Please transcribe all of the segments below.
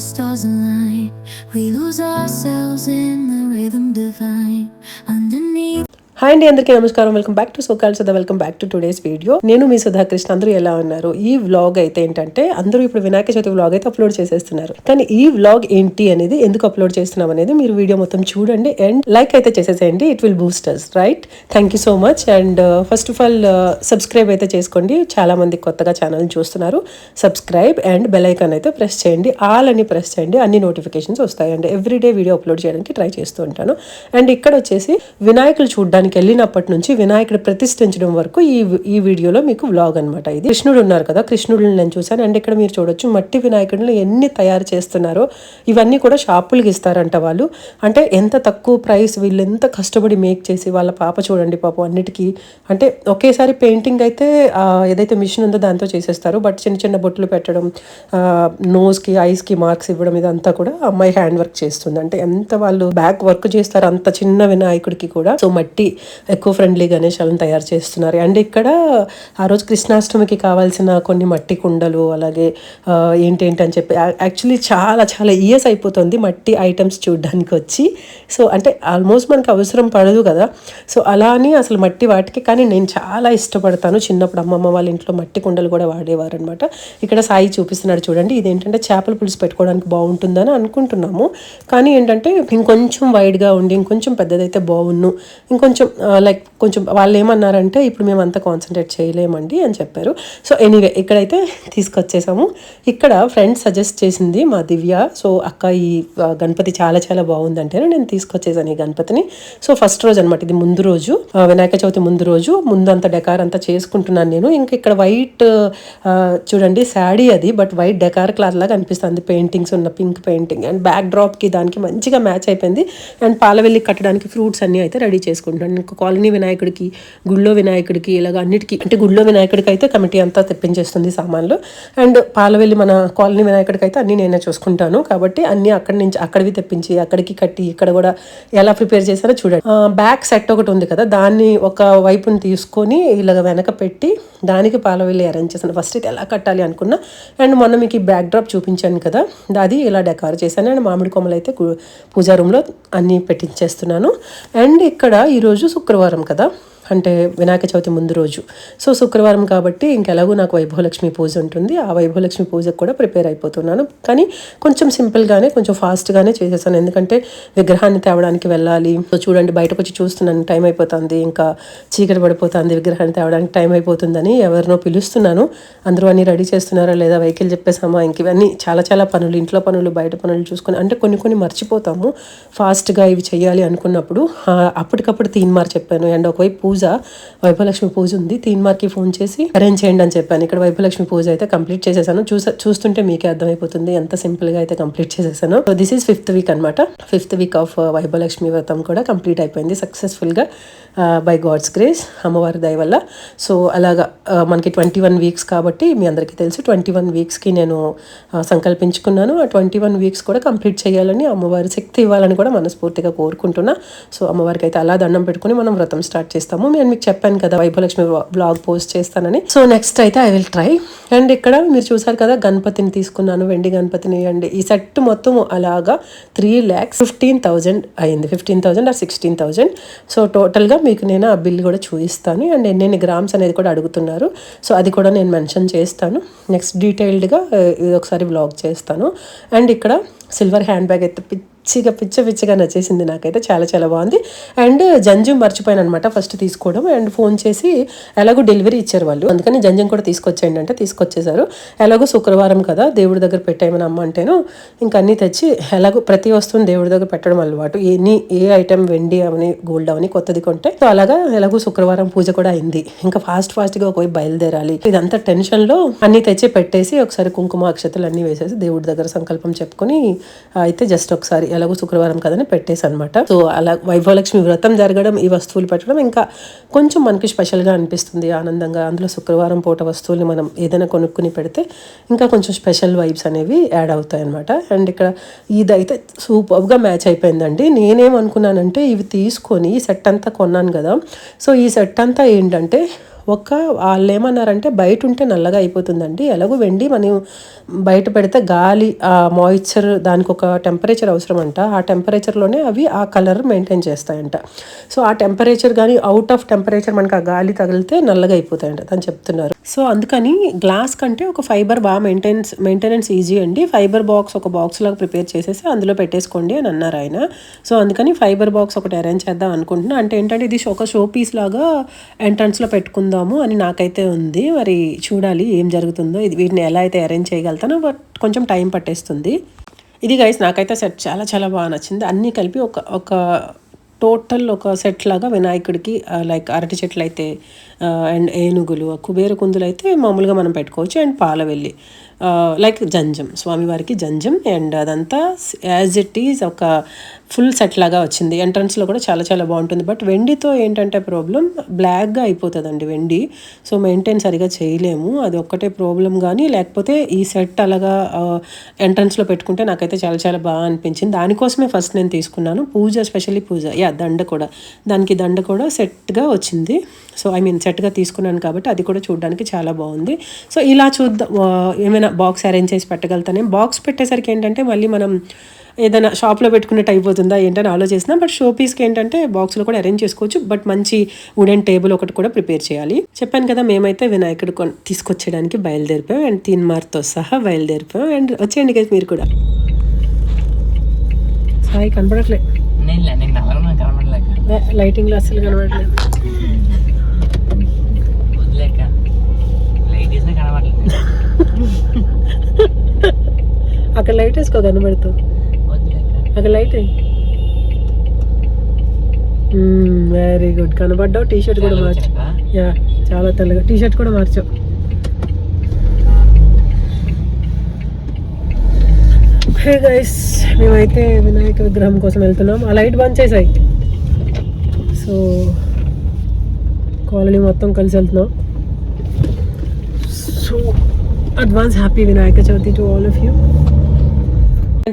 the stars align. We lose ourselves in hi అండి అందరికీ నమస్కారం. Welcome back to SoCal Sudha welcome back to today's video నేను మీ సుధాకృష్ణ. అందరూ ఎలా ఉన్నారు? ఈ వ్లాగ్ అయితే ఏంటంటే అందరూ ఇప్పుడు వినాయక చవితి వ్లాగ్ అయితే అప్లోడ్ చేసేస్తున్నారు. కానీ ఈ వ్లాగ్ ఏంటి అనేది ఎందుకు అప్లోడ్ చేస్తున్నాం అనేది మీరు వీడియో మొత్తం చూడండి. అండ్ లైక్ అయితే చేసేసేయండి. It will boosters right thank you so much and first of all subscribe అయితే చేసుకోండి. చాలా మంది కొత్తగా ఛానల్ చూస్తున్నారు. సబ్స్క్రైబ్ అండ్ బెల్ ఐకాన్ అయితే ప్రెస్ చేయండి. ఆల్ అని ప్రెస్ చేయండి. అన్ని నోటిఫికేషన్స్ వస్తాయండి ఎవ్రీడే వీడియో అప్లోడ్ చేయడానికి ట్రై చేస్తూ ఉంటాను. అండ్ ఇక్కడ వచ్చేసి వినాయకులు చూడడానికి వెళ్ళినప్పటి నుంచి వినాయకుడు ప్రతిష్ఠించడం వరకు ఈ ఈ వీడియోలో మీకు వ్లాగ్ అనమాట ఇది. కృష్ణుడు ఉన్నారు కదా కృష్ణుడిని నేను చూశాను. అండ్ ఇక్కడ మీరు చూడొచ్చు మట్టి వినాయకుడిని ఎన్ని తయారు చేస్తున్నారో. ఇవన్నీ కూడా షాపులకి ఇస్తారంట వాళ్ళు. అంటే ఎంత తక్కువ ప్రైస్ వీళ్ళు ఎంత కష్టపడి మేక్ చేసి వాళ్ళ పాప చూడండి పాపం అన్నిటికీ. అంటే ఒకేసారి పెయింటింగ్ అయితే ఏదైతే మిషన్ ఉందో దాంతో చేసేస్తారు. బట్ చిన్న చిన్న బొట్లు పెట్టడం నోస్కి ఐస్కి మార్క్స్ ఇవ్వడం ఇదంతా కూడా అమ్మాయి హ్యాండ్ వర్క్ చేస్తుంది. అంటే ఎంత వాళ్ళు బ్యాక్ వర్క్ చేస్తారు అంత చిన్న వినాయకుడికి కూడా. సో మట్టి ఎక్కువ ఫ్రెండ్లీ గణేశాలను తయారు చేస్తున్నారు. అండ్ ఇక్కడ ఆ రోజు కృష్ణాష్టమికి కావాల్సిన కొన్ని మట్టి కుండలు అలాగే ఏంటేంటి అని చెప్పి యాక్చువల్లీ చాలా చాలా ఇయర్స్ అయిపోతుంది మట్టి ఐటమ్స్ చూడడానికి వచ్చి. సో అంటే ఆల్మోస్ట్ మనకు అవసరం పడదు కదా. సో అలా అని అసలు మట్టి వాటికి కానీ నేను చాలా ఇష్టపడతాను. చిన్నప్పుడు అమ్మమ్మ వాళ్ళ ఇంట్లో మట్టి కుండలు కూడా వాడేవారు అనమాట ఇక్కడ సాయి చూపిస్తున్నాడు చూడండి. ఇదేంటంటే చేపల పులుసు పెట్టుకోవడానికి బాగుంటుందని అనుకుంటున్నాము. కానీ ఏంటంటే ఇంకొంచెం వైడ్గా ఉండి ఇంకొంచెం పెద్దదైతే బాగున్ను ఇంకొంచెం లైక్ కొంచెం వాళ్ళు ఏమన్నారంటే ఇప్పుడు మేము అంత కాన్సన్ట్రేట్ చేయలేమండి అని చెప్పారు. సో ఎనీవే ఇక్కడైతే తీసుకొచ్చేసాము. ఇక్కడ ఫ్రెండ్ సజెస్ట్ చేసింది మా దివ్య. సో అక్క ఈ గణపతి చాలా చాలా బాగుందంటే నేను తీసుకొచ్చేసాను ఈ గణపతిని. సో ఫస్ట్ రోజు అనమాట ఇది ముందు రోజు. వినాయక చవితి ముందు రోజు. ముందంతా డెకార్ అంతా చేసుకుంటున్నాను నేను. ఇంక ఇక్కడ వైట్ చూడండి శాడీ అది బట్ వైట్ డెకార్ క్లాత్ లాగా అనిపిస్తుంది. పెయింటింగ్స్ ఉన్న పింక్ పెయింటింగ్. అండ్ బ్యాక్ డ్రాప్కి దానికి మంచిగా మ్యాచ్ అయిపోయింది. అండ్ పాలవెల్లి కట్టడానికి ఫ్రూట్స్ అన్నీ అయితే రెడీ చేసుకుంటున్నాను. ఇంకా కాలనీ వినాయకుడికి గుళ్ళో వినాయకుడికి ఇలాగ అన్నిటికీ అంటే గుళ్ళో వినాయకుడికి అయితే కమిటీ అంతా తెప్పించేస్తుంది సామాన్లు. అండ్ పాలవెల్లి మన కాలనీ వినాయకుడికి అయితే అన్నీ నేనే చూసుకుంటాను. కాబట్టి అన్నీ అక్కడి నుంచి అక్కడివి తెప్పించి అక్కడికి కట్టి ఇక్కడ కూడా ఎలా ప్రిపేర్ చేశారో చూడండి. బ్యాక్ సెట్ ఒకటి ఉంది కదా దాన్ని ఒక వైపుని తీసుకొని ఇలాగ వెనక పెట్టి దానికి పాలవెల్లి అరేంజ్ చేశాను. ఫస్ట్ అయితే ఎలా కట్టాలి అనుకున్నా అండ్ మొన్న మీకు ఈ బ్యాక్ డ్రాప్ చూపించాను కదా అది ఇలా డెకార్ చేశాను. అండ్ మామిడి కొమ్మలు అయితే పూజా రూమ్లో అన్నీ పెట్టించేస్తున్నాను. అండ్ ఇక్కడ ఈరోజు శుక్రవారం కదా? అంటే వినాయక చవితి ముందు రోజు. సో శుక్రవారం కాబట్టి ఇంకెలాగో నాకు వైభవలక్ష్మి పూజ ఉంటుంది. ఆ వైభవలక్ష్మి పూజకు కూడా ప్రిపేర్ అయిపోతున్నాను. కానీ కొంచెం సింపుల్గానే కొంచెం ఫాస్ట్గానే చేసేసాను. ఎందుకంటే విగ్రహాన్ని తేవడానికి వెళ్ళాలి. సో చూడండి బయటకు వచ్చి చూస్తున్నాను టైం అయిపోతుంది. ఇంకా చీకటి పడిపోతుంది విగ్రహాన్ని తేవడానికి టైం అయిపోతుందని ఎవరినో పిలుస్తున్నాను. అందరూ అన్నీ రెడీ చేస్తున్నారా లేదా వెహికల్ చెప్పేసామా ఇంక ఇవన్నీ చాలా చాలా పనులు ఇంట్లో పనులు బయట పనులు చూసుకొని అంటే కొన్ని కొన్ని మర్చిపోతాము. ఫాస్ట్గా ఇవి చేయాలి అనుకున్నప్పుడు అప్పటికప్పుడు తీన్మార్ చెప్పాను. అండ్ ఒకవైపు పూజ పూజ. వైభవలక్ష్మి పూజ ఉంది. తీన్మార్కి ఫోన్ చేసి అరేంజ్ చేయండి అని చెప్పాను. ఇక్కడ వైభవలక్ష్మి పూజ అయితే కంప్లీట్ చేసేసాను. చూసా చూస్తుంటే మీకే అర్థమైపోతుంది ఎంత సింపుల్గా అయితే కంప్లీట్ చేసేసాను. So this is fifth week అనమాట ఫిఫ్త్ వీక్ ఆఫ్ వైభవలక్ష్మి వ్రతం కూడా కంప్లీట్ అయిపోయింది. సక్సెస్ఫుల్గా బై గాడ్స్ గ్రేస్ అమ్మవారి దయ వల్ల. సో అలాగా uh, మనకి ట్వంటీ వన్ వీక్స్ కాబట్టి మీ అందరికీ తెలుసు. ట్వంటీ వన్ వీక్స్కి నేను uh, సంకల్పించుకున్నాను. ఆ ట్వంటీ వన్ వీక్స్ కూడా కంప్లీట్ చేయాలని అమ్మవారి శక్తి ఇవ్వాలని కూడా మనస్ఫూర్తిగా కోరుకుంటున్నా. సో అమ్మవారికి అయితే అలా దండం పెట్టుకుని మనం వ్రతం స్టార్ట్ చేస్తాము. నేను మీకు చెప్పాను కదా వైభవలక్ష్మి బ్లాగ్ పోస్ట్ చేస్తానని. సో నెక్స్ట్ అయితే ఐ విల్ ట్రై అండ్ ఇక్కడ మీరు చూసారు కదా గణపతిని తీసుకున్నాను వెండి గణపతిని. అండ్ ఈ సెట్ మొత్తం అలాగా త్రీ ల్యాక్స్ ఫిఫ్టీన్ థౌజండ్ అయింది. Fifteen thousand or sixteen thousand so టోటల్గా మీకు నేను ఆ బిల్ కూడా చూపిస్తాను. అండ్ ఎన్నెన్ని గ్రామ్స్ అనేది కూడా అడుగుతున్నారు. సో అది కూడా నేను మెన్షన్ చేస్తాను. నెక్స్ట్ డీటెయిల్డ్గా uh, ఇది ఒకసారి బ్లాగ్ చేస్తాను. అండ్ ఇక్కడ సిల్వర్ హ్యాండ్ బ్యాగ్ అయితే పిచ్చిగా పిచ్చ పిచ్చిగా నచ్చేసింది నాకైతే. చాలా చాలా బాగుంది. అండ్ జంజం మర్చిపోయాను అనమాట ఫస్ట్ తీసుకోవడం. అండ్ ఫోన్ చేసి ఎలాగో డెలివరీ ఇచ్చారు వాళ్ళు. అందుకని జంజం కూడా తీసుకొచ్చేయండి అంటే తీసుకొచ్చేసారు ఎలాగో శుక్రవారం కదా దేవుడి దగ్గర పెట్టేయమని అమ్మ అంటేను ఇంకా అన్నీ తెచ్చి ఎలాగో ప్రతి వస్తువుని దేవుడి దగ్గర పెట్టడం అలవాటు. ఎనీ ఏ ఐటెం వెండి అవని గోల్డ్ అవని కొత్తది కొంటే సో అలాగా ఎలాగో శుక్రవారం పూజ కూడా అయింది. ఇంకా ఫాస్ట్ ఫాస్ట్గా పోయి బయలుదేరాలి. ఇదంతా టెన్షన్లో అన్నీ తెచ్చి పెట్టేసి ఒకసారి కుంకుమ అక్షతలు అన్నీ వేసేసి దేవుడి దగ్గర సంకల్పం చెప్పుకొని అయితే జస్ట్ ఒకసారి ఎలాగో శుక్రవారం కదని పెట్టేసి అనమాట సో అలా వైభవలక్ష్మి వ్రతం జరగడం ఈ వస్తువులు పెట్టడం ఇంకా కొంచెం మనకి స్పెషల్గా అనిపిస్తుంది ఆనందంగా. అందులో శుక్రవారం పూట వస్తువుల్ని మనం ఏదైనా కొనుక్కుని పెడితే ఇంకా కొంచెం స్పెషల్ వైబ్స్ అనేవి యాడ్ అవుతాయి అనమాట అండ్ ఇక్కడ ఇదైతే సూపర్గా మ్యాచ్ అయిపోయిందండి. నేనేమనుకున్నానంటే ఇవి తీసుకొని ఈ సెట్ అంతా కొన్నాను కదా. సో ఈ సెట్ అంతా ఏంటంటే ఒక్క వాళ్ళు ఏమన్నారంటే బయట ఉంటే నల్లగా అయిపోతుందండి. ఎలాగో వెండి మనం బయట పెడితే గాలి ఆ మాయిశ్చర్ దానికి ఒక టెంపరేచర్ అవసరం అంట ఆ టెంపరేచర్లోనే అవి ఆ కలర్ మెయింటైన్ చేస్తాయంట. సో ఆ టెంపరేచర్ కానీ అవుట్ ఆఫ్ టెంపరేచర్ మనకి ఆ గాలి తగిలితే నల్లగా అయిపోతాయంట అని చెప్తున్నారు. సో అందుకని గ్లాస్ కంటే ఒక ఫైబర్ బాగా మెయింటెనెన్స్ మెయింటెనెన్స్ ఈజీ అండి. ఫైబర్ బాక్స్ ఒక బాక్స్ లాగా ప్రిపేర్ చేసేసి అందులో పెట్టేసుకోండి అని అన్నారు ఆయన. సో అందుకని ఫైబర్ బాక్స్ ఒకటి అరేంజ్ చేద్దాం అనుకుంటున్నా. అంటే ఏంటంటే ఇది ఒక షో పీస్ లాగా ఎంట్రన్స్లో పెట్టుకుందాము అని నాకైతే ఉంది. మరి చూడాలి ఏం జరుగుతుందో. ఇది వీటిని ఎలా అయితే అరేంజ్ చేయగలుగుతానో బట్ కొంచెం టైం పట్టేస్తుంది. ఇది గైస్ నాకైతే సెట్ చాలా చాలా బాగా నచ్చింది. అన్నీ కలిపి ఒక ఒక టోటల్ ఒక సెట్ లాగా వినాయకుడికి లైక్ అరటి చెట్లు అయితే అండ్ ఏనుగులు కుబేర కుందులు అయితే మామూలుగా మనం పెట్టుకోవచ్చు. అండ్ పాలవెల్లి లైక్ జంజం స్వామివారికి జంజం. అండ్ అదంతా యాజ్ ఇట్ ఈజ్ ఒక ఫుల్ సెట్ లాగా వచ్చింది. ఎంట్రన్స్లో కూడా చాలా చాలా బాగుంటుంది. బట్ వెండితో ఏంటంటే ప్రాబ్లం బ్లాక్గా అయిపోతుందండి వెండి. సో మెయింటైన్ సరిగా చేయలేము. అది ఒక్కటే ప్రాబ్లం కానీ లేకపోతే ఈ సెట్ అలాగా ఎంట్రన్స్లో పెట్టుకుంటే నాకైతే చాలా చాలా బాగా అనిపించింది. దానికోసమే ఫస్ట్ నేను తీసుకున్నాను. పూజ స్పెషల్లీ పూజ. యా దండ కూడా. దానికి దండ కూడా సెట్గా వచ్చింది. సో ఐ మీన్ సెట్గా తీసుకున్నాను కాబట్టి అది కూడా చూడడానికి చాలా బాగుంది. సో ఇలా చూద్దాం ఏమైనా బాక్స్ అరేంజ్ చేసి పెట్టగలుగుతానే? బాక్స్ పెట్టేసరికి ఏంటంటే మళ్ళీ మనం ఏదైనా షాప్లో పెట్టుకున్నట్టు అయిపోతుందా ఏంటని ఆలోచిస్తున్నా. బట్ షో పీస్కి ఏంటంటే బాక్స్లో కూడా అరేంజ్ చేసుకోవచ్చు. బట్ మంచి వుడెన్ టేబుల్ ఒకటి కూడా ప్రిపేర్ చేయాలి. చెప్పాను కదా మేమైతే వినాయకుడు తీసుకొచ్చేయడానికి బయలుదేరిపోయాం. అండ్ తీన్మార్తో సహా బయలుదేరిపోయాం. అండ్ వచ్చేయండి కదా మీరు కూడా. సాయి కనపడట్లే. నేను లే- నేను నల్లగా కనబడలేక లైటింగ్లో అస్సలు కనబడట్లేదు వదిలేక. లైట్ వేసినా కనబడలేదు అక్కడ లైట్ వేసుకో కనబడుతూ. వదిలేక అక్కడ లైట్ వెరీ గుడ్ కనబడ్డావు టీ షర్ట్ కూడా మార్చు. యా చాలా తెల్లగా. టీ షర్ట్ కూడా మార్చావు హే గైస్ మేమైతే వినాయక విగ్రహం కోసం వెళ్తున్నాం. ఆ లైట్ బంద్ చేసాయి సో కాలనీ మొత్తం కలిసి వెళ్తున్నాం. So advance happy Vinayaka Chavithi to all of you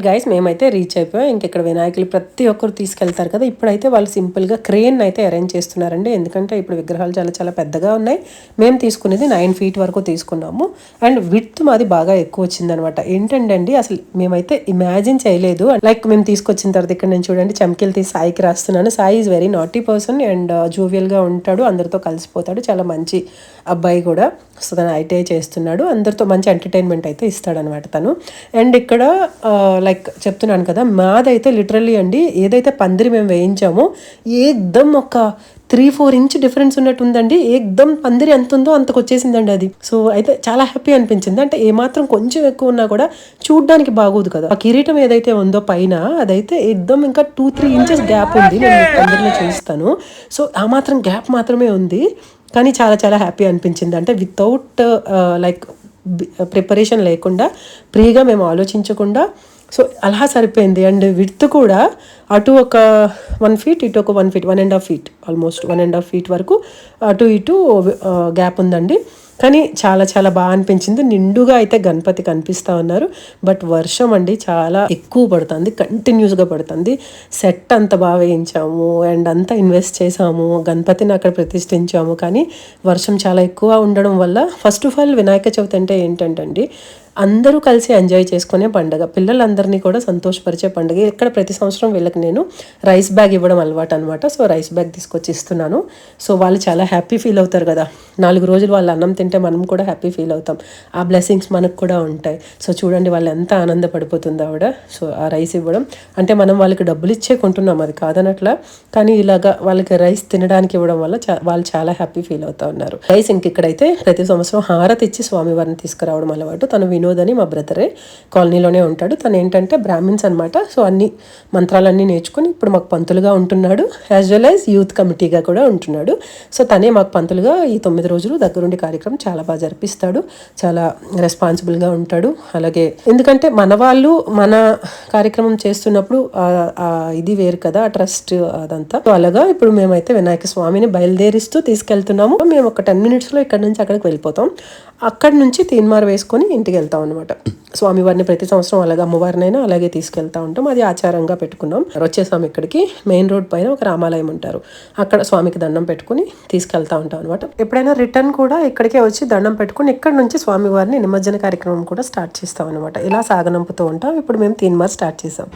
guys మేమైతే రీచ్ అయిపోయాం. ఇంకెక్కడ వినాయకులు ప్రతి ఒక్కరు తీసుకెళ్తారు కదా. ఇప్పుడైతే వాళ్ళు సింపుల్గా క్రేన్ అయితే అరేంజ్ చేస్తున్నారండి. ఎందుకంటే ఇప్పుడు విగ్రహాలు చాలా చాలా పెద్దగా ఉన్నాయి. మేము తీసుకునేది నైన్ ఫీట్ వరకు తీసుకున్నాము. అండ్ విత్ మాది బాగా ఎక్కువ వచ్చిందనమాట. ఏంటంటే అసలు మేమైతే ఇమాజిన్ చేయలేదు. లైక్ మేము తీసుకొచ్చిన తర్వాత ఇక్కడ నేను చూడండి చమ్కీలు తీసి సాయికి రాస్తున్నాను. Sai is very naughty person and జూవియల్గా ఉంటాడు. అందరితో కలిసిపోతాడు. చాలా మంచి అబ్బాయి కూడా. సో తను ఐటీఐ చేస్తున్నాడు. అందరితో మంచి ఎంటర్టైన్మెంట్ అయితే ఇస్తాడనమాట తను. అండ్ ఇక్కడ uh, లైక్ చెప్తున్నాను కదా మాదైతే లిటరల్లీ అండి ఏదైతే పందిరి మేము వేయించామో ఏదమ్ ఒక త్రీ ఫోర్ ఇంచ్ డిఫరెన్స్ ఉన్నట్టు ఉందండి ఏకదమ్ పందిరి ఎంత ఉందో అంతకు వచ్చేసిందండి అది. సో అయితే చాలా హ్యాపీ అనిపించింది. అంటే ఏమాత్రం కొంచెం ఎక్కువ ఉన్నా కూడా చూడడానికి బాగోదు కదా. ఆ కిరీటం ఏదైతే ఉందో పైన అదైతే ఏదమ్ ఇంకా టూ త్రీ ఇంచెస్ గ్యాప్ ఉంది. నేను పందిరిలో చూస్తాను సో ఆ మాత్రం గ్యాప్ మాత్రమే ఉంది. కానీ చాలా చాలా హ్యాపీ అనిపించింది. అంటే వితౌట్ లైక్ ప్రిపరేషన్ లేకుండా ఫ్రీగా మేము ఆలోచించకుండా సో అలా సరిపోయింది. అండ్ విత్ కూడా అటు ఒక వన్ ఫీట్ ఇటు ఒక one feet one and half feet almost one and half feet వరకు అటు ఇటు గ్యాప్ ఉందండి. కానీ చాలా చాలా బాగా అనిపించింది. నిండుగా అయితే గణపతి కనిపిస్తూ ఉన్నారు. బట్ వర్షం అండి చాలా ఎక్కువ పడుతుంది. కంటిన్యూస్గా పడుతుంది. సెట్ అంత బాగా వేయించాము. అండ్ అంతా ఇన్వెస్ట్ చేసాము గణపతిని అక్కడ ప్రతిష్ఠించాము. కానీ వర్షం చాలా ఎక్కువ ఉండడం వల్ల first of all Vinayaka Chavithi అంటే ఏంటంటే అందరూ కలిసి ఎంజాయ్ చేసుకునే పండుగ. పిల్లలందరినీ కూడా సంతోషపరిచే పండుగ. ఇక్కడ ప్రతి సంవత్సరం వీళ్ళకి నేను రైస్ బ్యాగ్ ఇవ్వడం అలవాటు అనమాట సో రైస్ బ్యాగ్ తీసుకొచ్చి ఇస్తున్నాను సో వాళ్ళు చాలా హ్యాపీ ఫీల్ అవుతారు కదా. నాలుగు రోజులు వాళ్ళు అన్నం తింటే మనం కూడా హ్యాపీ ఫీల్ అవుతాం. ఆ బ్లెస్సింగ్స్ మనకు కూడా ఉంటాయి. సో చూడండి వాళ్ళు ఎంత ఆనందపడిపోతుంది ఆవిడ. సో ఆ రైస్ ఇవ్వడం. అంటే మనం వాళ్ళకి డబ్బులు ఇచ్చే కొంటున్నాం అది కాదనట్లా. కానీ ఇలాగా వాళ్ళకి రైస్ తినడానికి ఇవ్వడం వల్ల చా- వాళ్ళు చాలా హ్యాపీ ఫీల్ అవుతా ఉన్నారు. రైస్ ఇంక ఇక్కడైతే ప్రతి సంవత్సరం హారతి ఇచ్చి స్వామివారిని తీసుకురావడం అలవాటు. తను వినోద్ అని మా బ్రదరే కాలనీలోనే ఉంటాడు. తను ఏంటంటే బ్రాహ్మిన్స్ అనమాట సో అన్ని మంత్రాలన్నీ నేర్చుకుని ఇప్పుడు మాకు పంతులుగా ఉంటున్నాడు. యాజ్ వెల్ యాజ్ యూత్ కమిటీగా కూడా ఉంటున్నాడు. సో తనే మాకు పంతులుగా ఈ తొమ్మిది రోజులు దగ్గరుండి కార్యక్రమం చాలా బాగా జరిపిస్తాడు. చాలా రెస్పాన్సిబుల్గా ఉంటాడు. అలాగే ఎందుకంటే మన వాళ్ళు మన కార్యక్రమం చేస్తున్నప్పుడు ఇది వేరు కదా ఆ ట్రస్ట్ అదంతా. సో అలాగా ఇప్పుడు మేమైతే వినాయక స్వామిని బయలుదేరిస్తూ తీసుకెళ్తున్నాము. మేము ఒక టెన్ మినిట్స్లో ఇక్కడ నుంచి అక్కడికి వెళ్ళిపోతాం. అక్కడి నుంచి తీన్మార్ వేసుకొని ఇంటికి వెళ్తాం అనమాట స్వామివారిని ప్రతి సంవత్సరం అలాగే అమ్మవారినైనా అలాగే తీసుకెళ్తా ఉంటాం. అది ఆచారంగా పెట్టుకున్నాం. వచ్చేసాం ఇక్కడికి. మెయిన్ రోడ్ పైన ఒక రామాలయం ఉంటారు. అక్కడ స్వామికి దండం పెట్టుకుని తీసుకెళ్తా ఉంటాం అనమాట ఎప్పుడైనా రిటర్న్ కూడా ఇక్కడికే వచ్చి దండం పెట్టుకుని ఇక్కడ నుంచి స్వామివారిని నిమజ్జన కార్యక్రమం కూడా స్టార్ట్ చేస్తాం అనమాట ఇలా సాగనంపుతూ ఉంటాం. ఇప్పుడు మేము తీన్మార్ స్టార్ట్ చేసాం.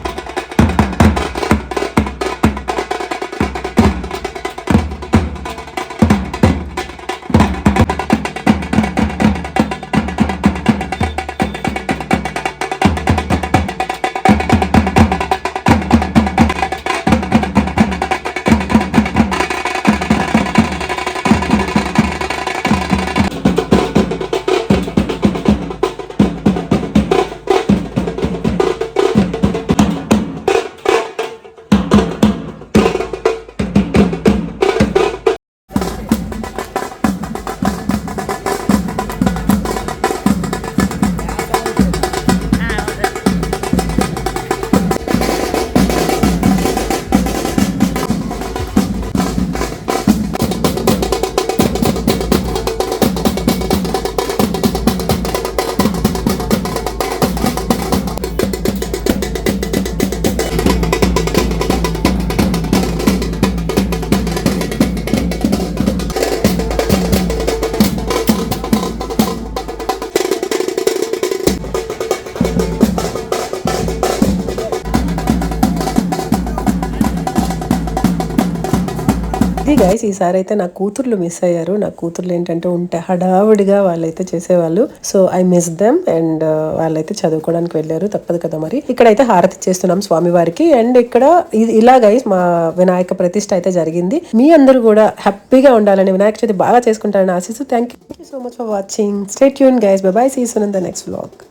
గైస్ ఈసారి అయితే నా కూతుర్లు మిస్ అయ్యారు. నా కూతుర్లు ఏంటంటే ఉంటే హడావుడిగా వాళ్ళైతే చేసేవాళ్ళు. So I miss them and వాళ్ళైతే చదువుకోవడానికి వెళ్ళారు. తప్పదు కదా మరి. ఇక్కడైతే హారతి చేస్తున్నాం స్వామివారికి. అండ్ ఇక్కడ ఇలా గైస్ మా వినాయక ప్రతిష్ట అయితే జరిగింది. మీ అందరూ కూడా హ్యాపీగా ఉండాలని వినాయక చవితి బాగా చేసుకుంటారని ఆశిస్తూ thank you so much for watching stay Yoon guys bye bye see you in the next vlog